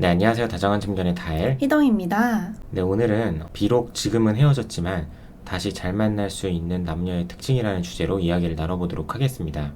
네, 안녕하세요. 다정한 청년의 다엘. 희동입니다. 네, 오늘은 비록 지금은 헤어졌지만 다시 잘 만날 수 있는 남녀의 특징이라는 주제로 이야기를 나눠보도록 하겠습니다.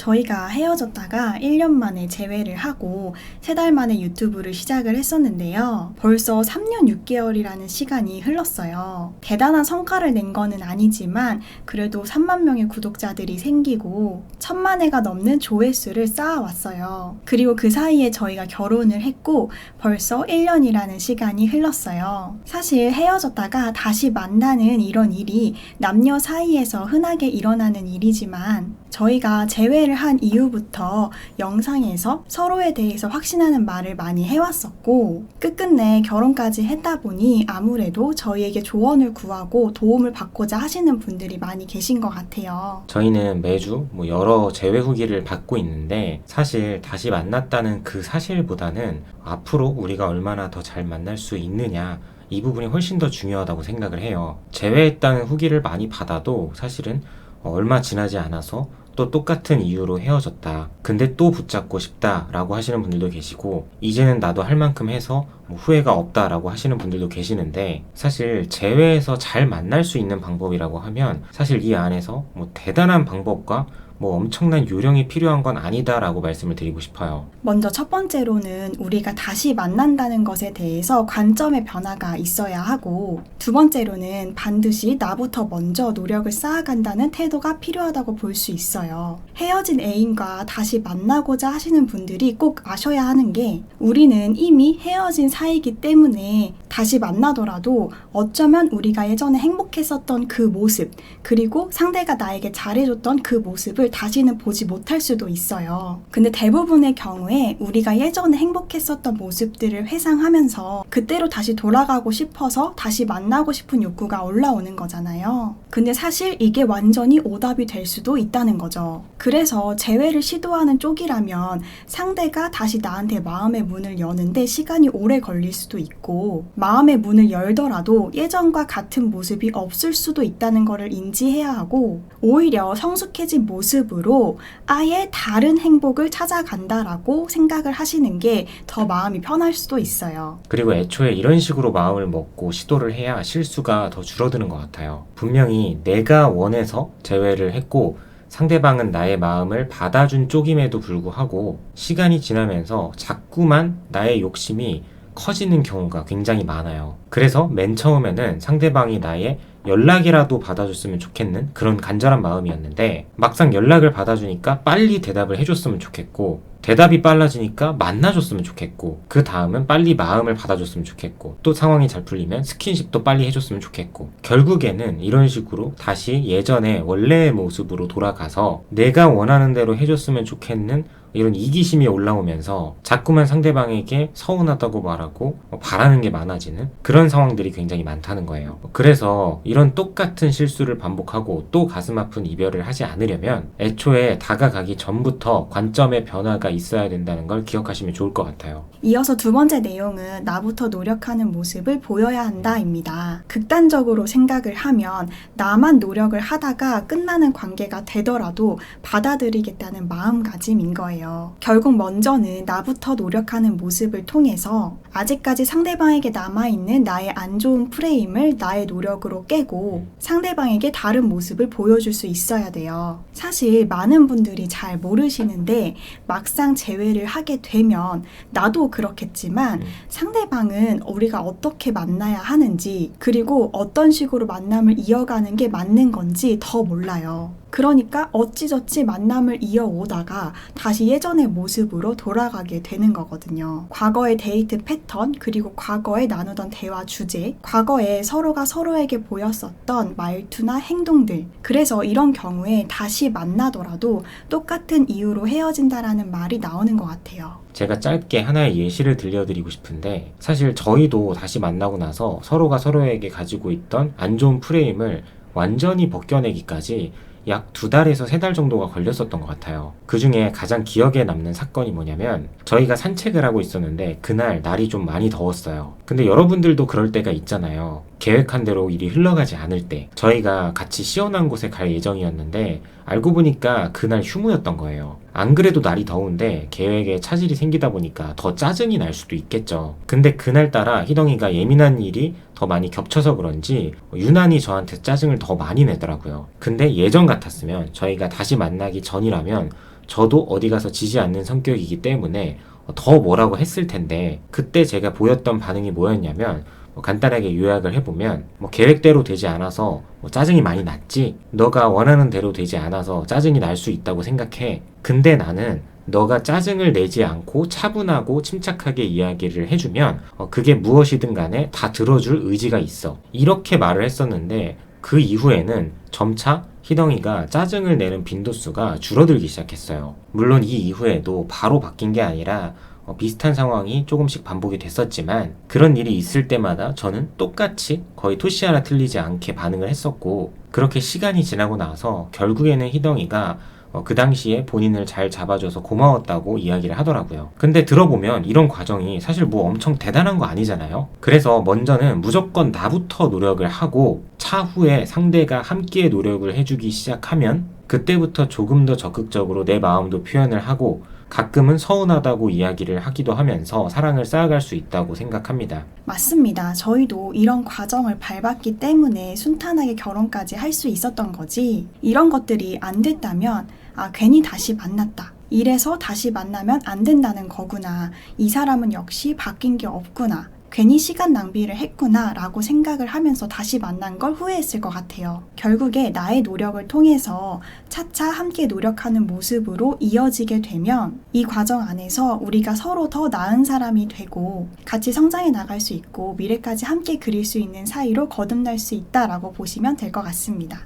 저희가 헤어졌다가 1년 만에 재회를 하고 3달 만에 유튜브를 시작을 했었는데요. 벌써 3년 6개월이라는 시간이 흘렀어요. 대단한 성과를 낸 거는 아니지만 그래도 3만 명의 구독자들이 생기고 천만 회가 넘는 조회수를 쌓아왔어요. 그리고 그 사이에 저희가 결혼을 했고 벌써 1년이라는 시간이 흘렀어요. 사실 헤어졌다가 다시 만나는 이런 일이 남녀 사이에서 흔하게 일어나는 일이지만 저희가 재회를 한 이후부터 영상에서 서로에 대해서 확신하는 말을 많이 해왔었고 끝끝내 결혼까지 했다 보니 아무래도 저희에게 조언을 구하고 도움을 받고자 하시는 분들이 많이 계신 것 같아요. 저희는 매주 뭐 여러 재회 후기를 받고 있는데 사실 다시 만났다는 그 사실보다는 앞으로 우리가 얼마나 더 잘 만날 수 있느냐 이 부분이 훨씬 더 중요하다고 생각을 해요. 재회했다는 후기를 많이 받아도 사실은 어, 얼마 지나지 않아서 또 똑같은 이유로 헤어졌다. 근데 또 붙잡고 싶다 라고 하시는 분들도 계시고 이제는 나도 할 만큼 해서 뭐 후회가 없다 라고 하시는 분들도 계시는데 사실 재회에서 잘 만날 수 있는 방법이라고 하면 사실 이 안에서 뭐 대단한 방법과 뭐 엄청난 요령이 필요한 건 아니다라고 말씀을 드리고 싶어요. 먼저 첫 번째로는 우리가 다시 만난다는 것에 대해서 관점의 변화가 있어야 하고 두 번째로는 반드시 나부터 먼저 노력을 쌓아간다는 태도가 필요하다고 볼 수 있어요. 헤어진 애인과 다시 만나고자 하시는 분들이 꼭 아셔야 하는 게 우리는 이미 헤어진 사이기 때문에 다시 만나더라도 어쩌면 우리가 예전에 행복했었던 그 모습 그리고 상대가 나에게 잘해줬던 그 모습을 다시는 보지 못할 수도 있어요. 근데 대부분의 경우에 우리가 예전에 행복했었던 모습들을 회상하면서 그때로 다시 돌아가고 싶어서 다시 만나고 싶은 욕구가 올라오는 거잖아요. 근데 사실 이게 완전히 오답이 될 수도 있다는 거죠. 그래서 재회를 시도하는 쪽이라면 상대가 다시 나한테 마음의 문을 여는데 시간이 오래 걸릴 수도 있고 마음의 문을 열더라도 예전과 같은 모습이 없을 수도 있다는 것을 인지해야 하고 오히려 성숙해진 모습 으로 아예 다른 행복을 찾아간다라고 생각을 하시는 게 더 마음이 편할 수도 있어요. 그리고 애초에 이런 식으로 마음을 먹고 시도를 해야 실수가 더 줄어드는 것 같아요. 분명히 내가 원해서 재회를 했고 상대방은 나의 마음을 받아준 쪽임에도 불구하고 시간이 지나면서 자꾸만 나의 욕심이 커지는 경우가 굉장히 많아요. 그래서 맨 처음에는 상대방이 나의 연락이라도 받아줬으면 좋겠는 그런 간절한 마음이었는데 막상 연락을 받아주니까 빨리 대답을 해줬으면 좋겠고 대답이 빨라지니까 만나줬으면 좋겠고 그 다음은 빨리 마음을 받아줬으면 좋겠고 또 상황이 잘 풀리면 스킨십도 빨리 해줬으면 좋겠고 결국에는 이런 식으로 다시 예전의 원래의 모습으로 돌아가서 내가 원하는 대로 해줬으면 좋겠는 이런 이기심이 올라오면서 자꾸만 상대방에게 서운하다고 말하고 뭐 바라는 게 많아지는 그런 상황들이 굉장히 많다는 거예요. 그래서 이런 똑같은 실수를 반복하고 또 가슴 아픈 이별을 하지 않으려면 애초에 다가가기 전부터 관점의 변화 가 있어야 된다는 걸 기억하시면 좋을 것 같아요. 이어서 두 번째 내용은 나부터 노력하는 모습을 보여야 한다입니다. 극단적으로 생각을 하면 나만 노력을 하다가 끝나는 관계가 되더라도 받아들이겠다는 마음가짐인 거예요. 결국 먼저는 나부터 노력하는 모습을 통해서 아직까지 상대방에게 남아있는 나의 안 좋은 프레임을 나의 노력으로 깨고 상대방에게 다른 모습을 보여줄 수 있어야 돼요. 사실 많은 분들이 잘 모르시는데 막상 재회를 하게 되면 나도 그렇겠지만 음. 상대방은 우리가 어떻게 만나야 하는지 그리고 어떤 식으로 만남을 이어가는 게 맞는 건지 더 몰라요. 그러니까 어찌저찌 만남을 이어오다가 다시 예전의 모습으로 돌아가게 되는 거거든요. 과거의 데이트 패턴, 그리고 과거에 나누던 대화 주제, 과거에 서로가 서로에게 보였었던 말투나 행동들. 그래서 이런 경우에 다시 만나더라도 똑같은 이유로 헤어진다라는 말이 나오는 것 같아요. 제가 짧게 하나의 예시를 들려드리고 싶은데 사실 저희도 다시 만나고 나서 서로가 서로에게 가지고 있던 안 좋은 프레임을 완전히 벗겨내기까지 약 두 달에서 세 달 정도가 걸렸었던 것 같아요. 그 중에 가장 기억에 남는 사건이 뭐냐면 저희가 산책을 하고 있었는데 그날 날이 좀 많이 더웠어요. 근데 여러분들도 그럴 때가 있잖아요. 계획한 대로 일이 흘러가지 않을 때 저희가 같이 시원한 곳에 갈 예정이었는데 알고 보니까 그날 휴무였던 거예요. 안 그래도 날이 더운데 계획에 차질이 생기다 보니까 더 짜증이 날 수도 있겠죠. 근데 그날따라 희덩이가 예민한 일이 더 많이 겹쳐서 그런지 유난히 저한테 짜증을 더 많이 내더라고요. 근데 예전 같았으면 저희가 다시 만나기 전이라면 저도 어디 가서 지지 않는 성격이기 때문에 더 뭐라고 했을 텐데 그때 제가 보였던 반응이 뭐였냐면 뭐 간단하게 요약을 해보면 뭐 계획대로 되지 않아서 뭐 짜증이 많이 났지 너가 원하는 대로 되지 않아서 짜증이 날 수 있다고 생각해 근데 나는 너가 짜증을 내지 않고 차분하고 침착하게 이야기를 해주면 어, 그게 무엇이든 간에 다 들어줄 의지가 있어 이렇게 말을 했었는데 그 이후에는 점차 희덩이가 짜증을 내는 빈도수가 줄어들기 시작했어요. 물론 이 이후에도 바로 바뀐 게 아니라 어, 비슷한 상황이 조금씩 반복이 됐었지만 그런 일이 있을 때마다 저는 똑같이 거의 토시 하나 틀리지 않게 반응을 했었고 그렇게 시간이 지나고 나서 결국에는 희덩이가 어, 그 당시에 본인을 잘 잡아줘서 고마웠다고 이야기를 하더라고요. 근데 들어보면 이런 과정이 사실 뭐 엄청 대단한 거 아니잖아요. 그래서 먼저는 무조건 나부터 노력을 하고 차후에 상대가 함께 노력을 해주기 시작하면 그때부터 조금 더 적극적으로 내 마음도 표현을 하고 가끔은 서운하다고 이야기를 하기도 하면서 사랑을 쌓아갈 수 있다고 생각합니다. 맞습니다. 저희도 이런 과정을 밟았기 때문에 순탄하게 결혼까지 할 수 있었던 거지. 이런 것들이 안 됐다면, 아, 괜히 다시 만났다. 이래서 다시 만나면 안 된다는 거구나. 이 사람은 역시 바뀐 게 없구나. 괜히 시간 낭비를 했구나 라고 생각을 하면서 다시 만난 걸 후회했을 것 같아요. 결국에 나의 노력을 통해서 차차 함께 노력하는 모습으로 이어지게 되면 이 과정 안에서 우리가 서로 더 나은 사람이 되고 같이 성장해 나갈 수 있고 미래까지 함께 그릴 수 있는 사이로 거듭날 수 있다라고 보시면 될 것 같습니다.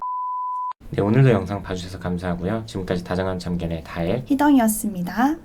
네, 오늘도 영상 봐주셔서 감사하고요. 지금까지 다정한 참견의 다엘 희덩이었습니다.